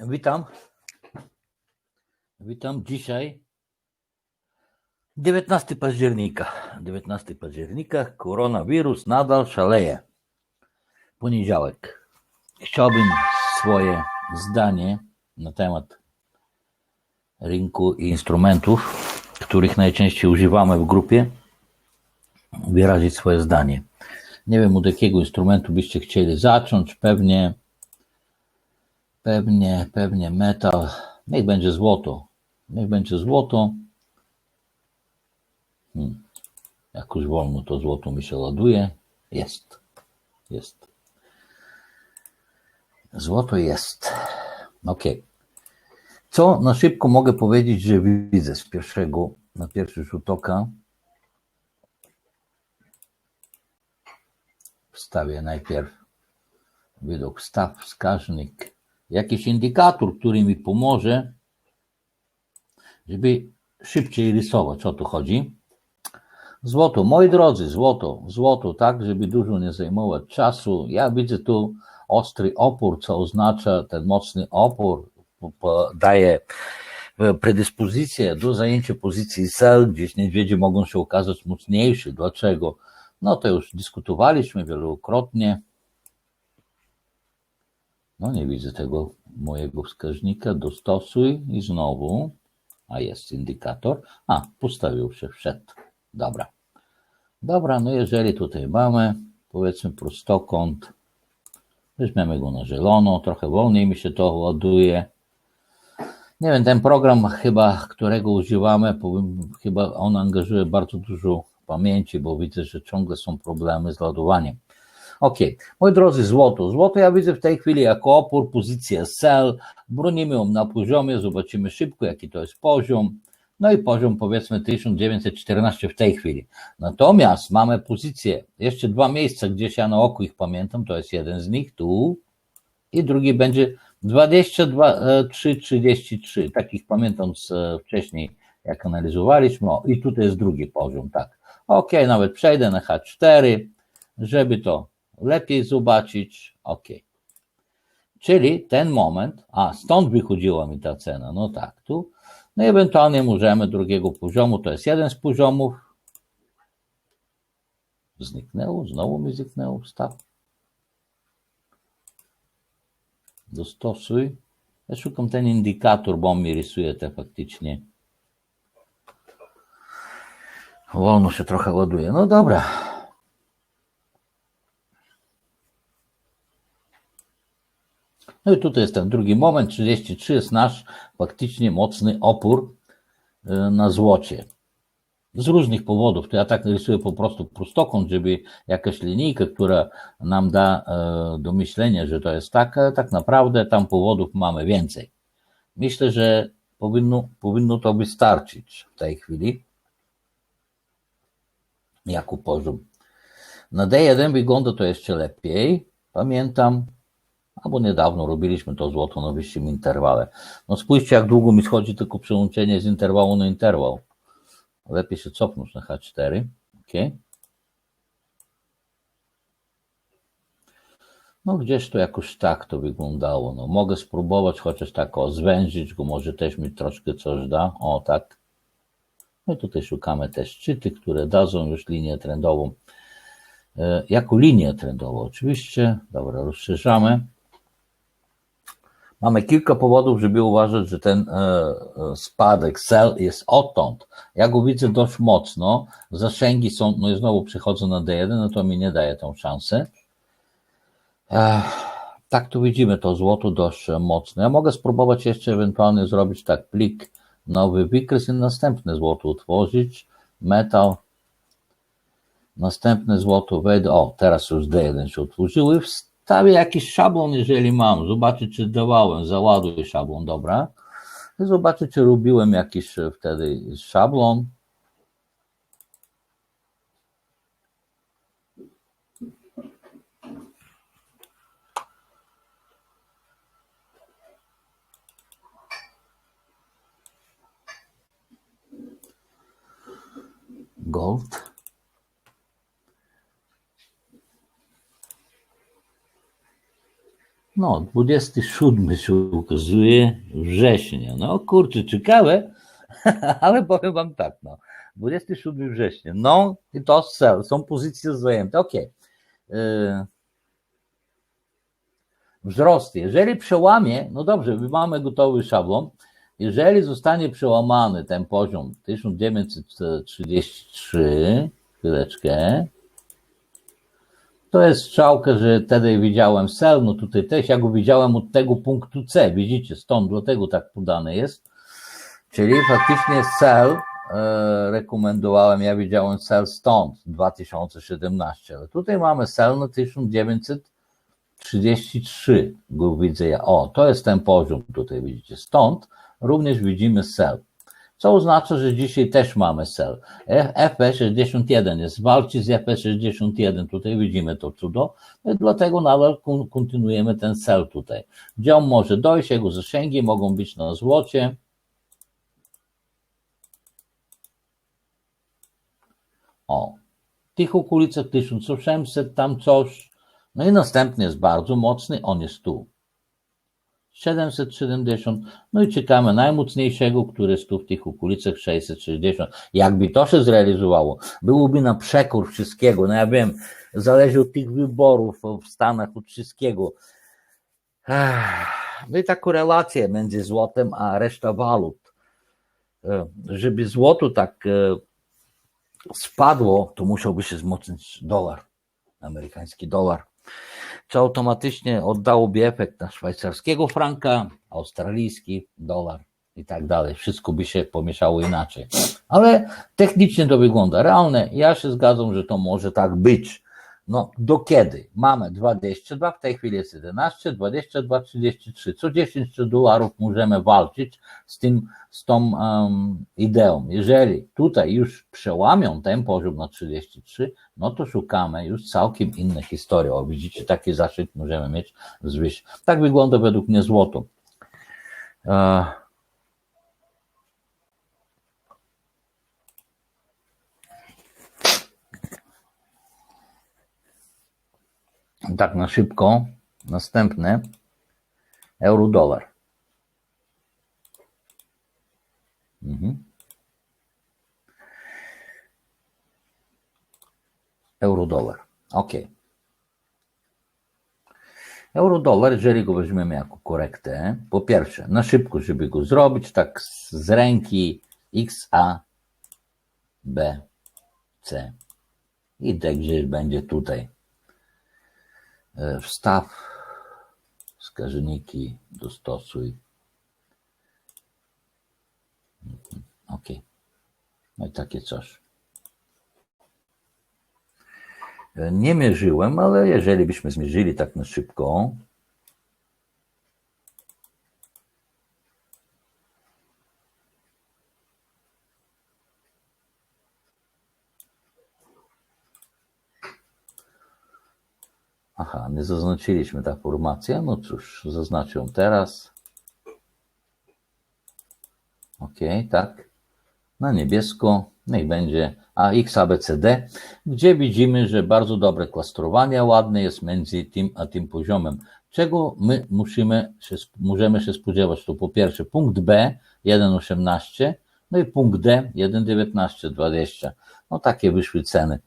Witam. Witam dzisiaj 19 października. 19 października koronawirus nadal szaleje. Poniedziałek. Chciałbym swoje zdanie na temat rynku i instrumentów, których najczęściej używamy w grupie, wyrazić swoje zdanie. Nie wiem, od jakiego instrumentu byście chcieli zacząć. Pewnie Pewnie, pewnie metal. Niech będzie złoto. Niech będzie złoto. Hmm. Jak już wolno to złoto mi się ładuje. Jest. Jest. Złoto jest. Ok. Co na szybko mogę powiedzieć, że widzę z pierwszego, na pierwszy rzut oka. Wstawię najpierw widok staw, wskaźnik jakiś indykator, który mi pomoże, żeby szybciej rysować. O to chodzi. Złoto, moi drodzy, złoto, złoto, tak, żeby dużo nie zajmować czasu. Ja widzę tu ostry opór, co oznacza ten mocny opór, daje predyspozycję do zajęcia pozycji sell, gdzieś niedźwiedzie mogą się okazać mocniejsze. Dlaczego? No to już dyskutowaliśmy wielokrotnie. No nie widzę tego mojego wskaźnika. Dostosuj i znowu. A jest indykator. A, postawił się, wszedł. Dobra. Dobra, no jeżeli tutaj mamy, powiedzmy prostokąt, weźmiemy go na zielono, trochę wolniej mi się to ładuje. Nie wiem, ten program chyba, którego używamy, powiem, chyba on angażuje bardzo dużo pamięci, bo widzę, że ciągle są problemy z ładowaniem. Ok, moi drodzy, złoto. Złoto ja widzę w tej chwili jako opór, pozycję sell. Bronimy ją na poziomie, zobaczymy szybko, jaki to jest poziom. No i poziom powiedzmy 1914 w tej chwili. Natomiast mamy pozycję, jeszcze dwa miejsca, gdzieś ja na oku ich pamiętam, to jest jeden z nich, tu i drugi będzie 23-33, takich pamiętam z e, wcześniej, jak analizowaliśmy, o, i tutaj jest drugi poziom, tak. Ok, nawet przejdę na H4, żeby to lepiej zobaczyć, ok. Czyli ten moment, a stąd wychodziła mi ta cena, no tak, tu, no i ewentualnie możemy drugiego poziomu, to jest jeden z poziomów, zniknęło, znowu mi zniknęło, wstaw, dostosuj, ja szukam ten indykator, bo on mi rysuje te faktycznie, wolno się trochę ładuje, no dobra, No i tutaj jest ten drugi moment, 33 jest nasz faktycznie mocny opór e, na złocie. Z różnych powodów. To ja tak rysuję po prostu prostokąt, żeby jakaś linijka, która nam da e, do myślenia, że to jest tak, tak naprawdę tam powodów mamy więcej. Myślę, że powinno, powinno to wystarczyć w tej chwili jako poziom. Na D1 wygląda to jeszcze lepiej. Pamiętam, albo niedawno robiliśmy to złoto na wyższym interwale. No spójrzcie, jak długo mi schodzi tylko przełączenie z interwału na interwał. Lepiej się cofnąć na H4. ok? No gdzieś to jakoś tak to wyglądało. No mogę spróbować chociaż tak o zwężyć go, może też mi troszkę coś da. O tak. No tutaj szukamy też szczyty, które dadzą już linię trendową. E, jako linię trendową oczywiście. Dobra, rozszerzamy. Mamy kilka powodów, żeby uważać, że ten e, e, spadek sell jest odtąd. Ja go widzę dość mocno. Zasięgi są, no i znowu przychodzę na D1, no to mi nie daje tą szansę. Tak tu widzimy to złoto dość mocno. Ja mogę spróbować jeszcze ewentualnie zrobić tak plik, nowy wykres i następne złoto utworzyć. Metal. Następne złoto wejdę. O, teraz już D1 się utworzyły. Wstawię jakiś szablon, jeżeli mam, zobaczyć czy dawałem, załaduję szablon, dobra. Zobaczę, czy robiłem jakiś wtedy szablon. Gold. No, 27 się ukazuje września. No kurczę, ciekawe, ale powiem wam tak, no. 27 września. No i to sell, są pozycje zajęte. Ok. Yy. Wzrost. Jeżeli przełamie, no dobrze, my mamy gotowy szablon. Jeżeli zostanie przełamany ten poziom 1933, chwileczkę, to jest strzałka, że wtedy widziałem sell, no tutaj też ja go widziałem od tego punktu C, widzicie, stąd, dlatego tak podane jest. Czyli faktycznie sell e, rekomendowałem, ja widziałem sell stąd 2017, ale tutaj mamy sell na 1933, go widzę ja. O, to jest ten poziom, tutaj widzicie, stąd również widzimy sell. Co oznacza, że dzisiaj też mamy sell. FP61 jest walczy z FP61, tutaj widzimy to cudo, no dlatego nadal kontynuujemy ten sell tutaj. Gdzie on może dojść, jego zasięgi mogą być na złocie. O, w tych okolicach 1800, tam coś. No i następny jest bardzo mocny, on jest tu. 770, no i czekamy najmocniejszego, który jest tu w tych okolicach 660. Jakby to się zrealizowało, byłoby na przekór wszystkiego, no ja wiem, zależy od tych wyborów w Stanach, od wszystkiego. No i ta korelacja między złotem a reszta walut. Żeby złoto tak spadło, to musiałby się wzmocnić dolar, amerykański dolar co automatycznie oddałoby efekt na szwajcarskiego franka, australijski dolar i tak dalej. Wszystko by się pomieszało inaczej. Ale technicznie to wygląda realne. Ja się zgadzam, że to może tak być. No, do kiedy? Mamy 22, w tej chwili jest 11, 22, 33. Co 10 dolarów możemy walczyć z tym, z tą um, ideą. Jeżeli tutaj już przełamią ten poziom na 33, no to szukamy już całkiem innej historii. O, widzicie, taki zaszczyt możemy mieć wzwyż. Tak wygląda według mnie złoto. Uh, tak na szybko, następne euro-dolar. Mhm. Euro-dolar. Ok. Euro-dolar, jeżeli go weźmiemy jako korektę, po pierwsze, na szybko, żeby go zrobić, tak z ręki X, A, B, C i D gdzieś będzie tutaj wstaw, wskaźniki, dostosuj. Ok. No i takie coś. E, nie mierzyłem, ale jeżeli byśmy zmierzyli tak na szybko, Aha, nie zaznaczyliśmy ta formacja. No cóż, zaznaczę teraz. Ok, tak. Na niebiesko, niech będzie AX, ABCD, gdzie widzimy, że bardzo dobre klastrowanie ładne jest między tym a tym poziomem. Czego my musimy się, możemy się spodziewać? To po pierwsze punkt B 1,18, no i punkt D 1,1920. No takie wyszły ceny.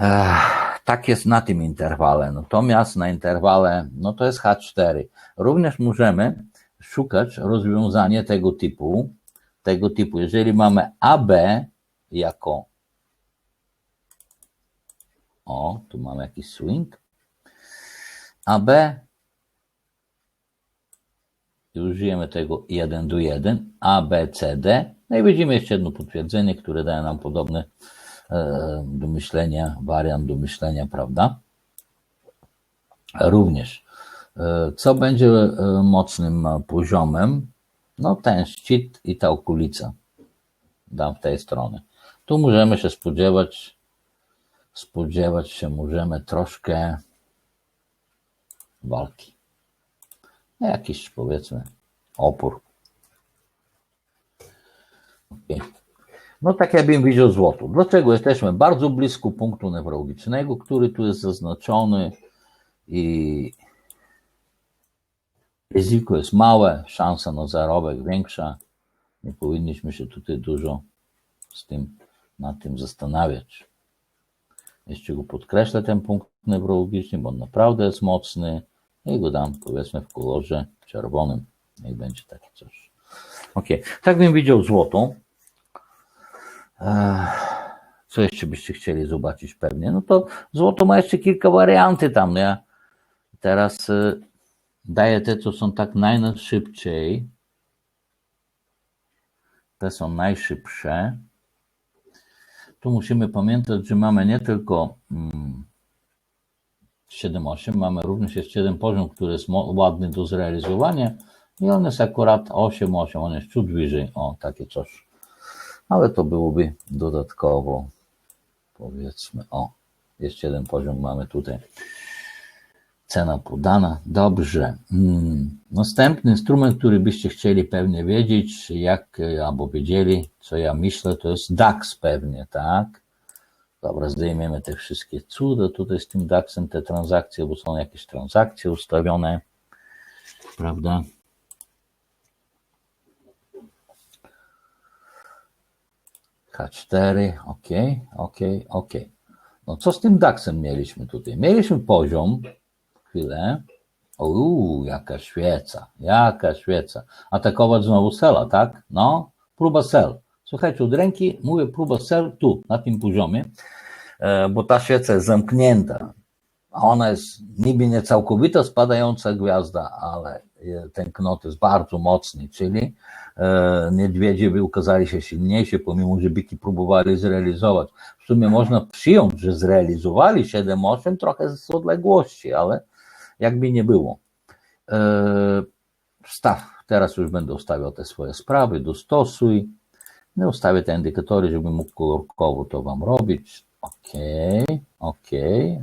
Ech tak jest na tym interwale. Natomiast na interwale, no to jest H4. Również możemy szukać rozwiązania tego typu, tego typu. Jeżeli mamy AB jako o, tu mamy jakiś swing. AB i użyjemy tego 1 do 1, A, B, C, D. No i widzimy jeszcze jedno potwierdzenie, które daje nam podobne E, do myślenia, wariant do myślenia, prawda? Również. E, co będzie e, mocnym poziomem? No ten szczyt i ta okolica. Dam w tej strony. Tu możemy się spodziewać, spodziewać się możemy troszkę walki. Jakiś powiedzmy opór. Okay. No tak jakbym widział złoto. Dlaczego? Jesteśmy bardzo blisko punktu newralgicznego, który tu jest zaznaczony i Ryzyko jest małe, szansa na zarobek większa. Nie powinniśmy się tutaj dużo z tym, nad tym zastanawiać. Jeszcze go podkreślę ten punkt newrologiczny, bo on naprawdę jest mocny i go dam powiedzmy w kolorze czerwonym. Niech będzie takie coś. Ok, tak bym widział złotą. Co jeszcze byście chcieli zobaczyć pewnie? No to złoto ma jeszcze kilka warianty tam. No ja teraz y, daję te, co są tak najszybciej. Te są najszybsze. Tu musimy pamiętać, że mamy nie tylko mm, 7-8, mamy również jeszcze jeden poziom, który jest ładny do zrealizowania i on jest akurat 8-8, on jest ciut wyżej, o takie coś. Ale to byłoby dodatkowo, powiedzmy, o, jeszcze jeden poziom mamy tutaj. Cena podana, dobrze. Mm. Następny instrument, który byście chcieli pewnie wiedzieć, jak, e, albo wiedzieli, co ja myślę, to jest DAX pewnie, tak? Dobra, zdejmiemy te wszystkie cuda tutaj z tym DAX-em, te transakcje, bo są jakieś transakcje ustawione, prawda? H4, ok, ok, ok. No co z tym DAX-em mieliśmy tutaj? Mieliśmy poziom, chwilę. Uuu, jaka świeca, jaka świeca. Atakować znowu sela, tak? No, próba sel. Słuchajcie, od ręki mówię próba sel tu, na tym poziomie, e, bo ta świeca jest zamknięta. A ona jest niby nie całkowita spadająca gwiazda, ale e, ten knot jest bardzo mocny, czyli niedźwiedzie by ukazali się silniejsi, pomimo, że byki próbowali zrealizować. W sumie można przyjąć, że zrealizowali 7-8 trochę z odległości, ale jakby nie było. E, Wstaw, teraz już będę ustawiał te swoje sprawy, dostosuj. No, ustawię te indykatory, żebym mógł kolorkowo to Wam robić. OK, OK.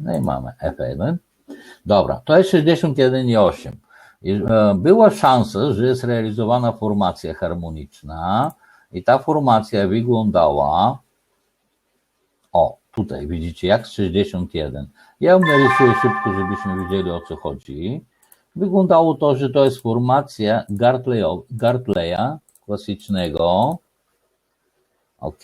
No i mamy F1. Dobra, to jest 61,8. E, Była szansa, że jest realizowana formacja harmoniczna i ta formacja wyglądała o, tutaj widzicie, jak z 61. Ja narysuję szybko, żebyśmy wiedzieli o co chodzi. Wyglądało to, że to jest formacja Gartleya, Gartleya klasycznego. Ok.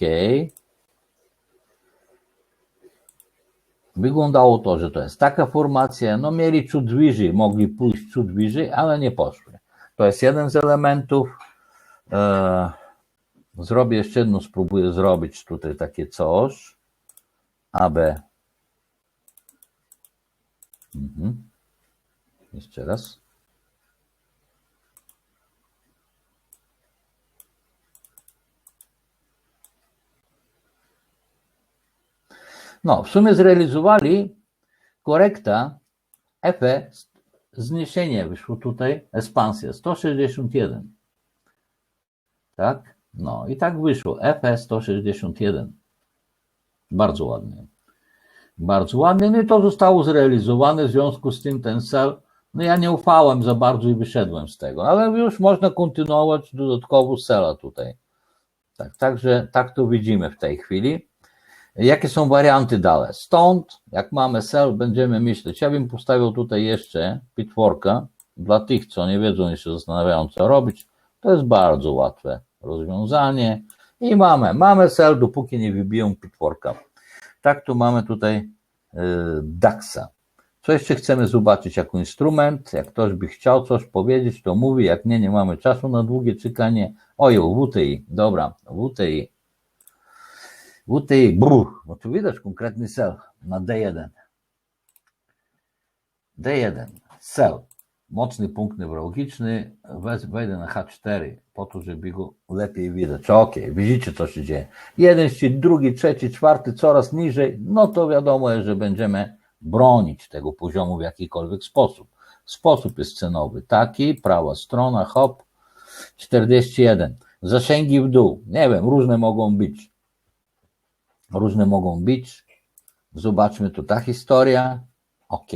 Wyglądało to, że to jest taka formacja. No mieli ciut wyżej, mogli pójść ciut wyżej, ale nie poszli. To jest jeden z elementów. E, zrobię jeszcze jedno, spróbuję zrobić tutaj takie coś. AB. Mhm. Jeszcze raz. No, w sumie zrealizowali korekta EFE, zniesienie wyszło tutaj, ekspansja 161. Tak? No i tak wyszło, EFE 161. Bardzo ładnie. Bardzo ładnie. No i to zostało zrealizowane. W związku z tym ten cel, no ja nie ufałem za bardzo i wyszedłem z tego, ale już można kontynuować dodatkowo cela tutaj. Tak, także tak to widzimy w tej chwili. Jakie są warianty dalej? Stąd, jak mamy cel, będziemy myśleć. Ja bym postawił tutaj jeszcze pitworka dla tych, co nie wiedzą i się zastanawiają, co robić. To jest bardzo łatwe rozwiązanie. I mamy, mamy cel, dopóki nie wybiją pitworka. Tak, tu mamy tutaj y, DAXa. Co jeszcze chcemy zobaczyć jako instrument? Jak ktoś by chciał coś powiedzieć, to mówi, jak nie, nie mamy czasu na długie czekanie. Ojo, WTI, dobra, WTI. WTI, brr, bo tu widać konkretny cel na D1. D1, cel, mocny punkt newrologiczny, wez- wejdę na H4 po to, żeby go lepiej widać. Okej, widzicie co się dzieje. Jeden szczyt, drugi, trzeci, czwarty, coraz niżej, no to wiadomo, że będziemy bronić tego poziomu w jakikolwiek sposób. Sposób jest cenowy taki, prawa strona, hop, 41. Zasięgi w dół, nie wiem, różne mogą być. Różne mogą być. Zobaczmy tu ta historia. Ok.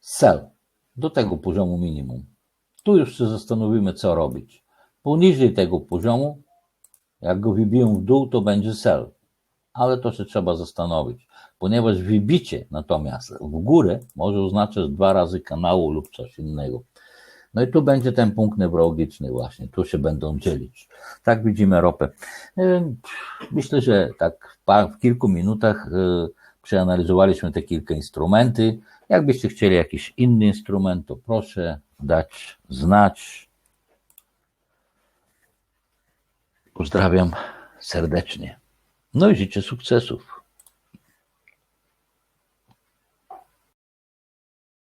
Sell do tego poziomu minimum. Tu już się zastanowimy, co robić. Poniżej tego poziomu, jak go wybiją w dół, to będzie sell. Ale to się trzeba zastanowić. ponieważ wybicie natomiast w górę może oznaczać dwa razy kanału lub coś innego. No i tu będzie ten punkt newralgiczny właśnie, tu się będą dzielić. Tak widzimy ropę. E, Myślę, że tak w kilku minutach e, przeanalizowaliśmy te kilka instrumenty. Jakbyście chcieli jakiś inny instrument, to proszę dać znać. Pozdrawiam serdecznie. No i życzę sukcesów.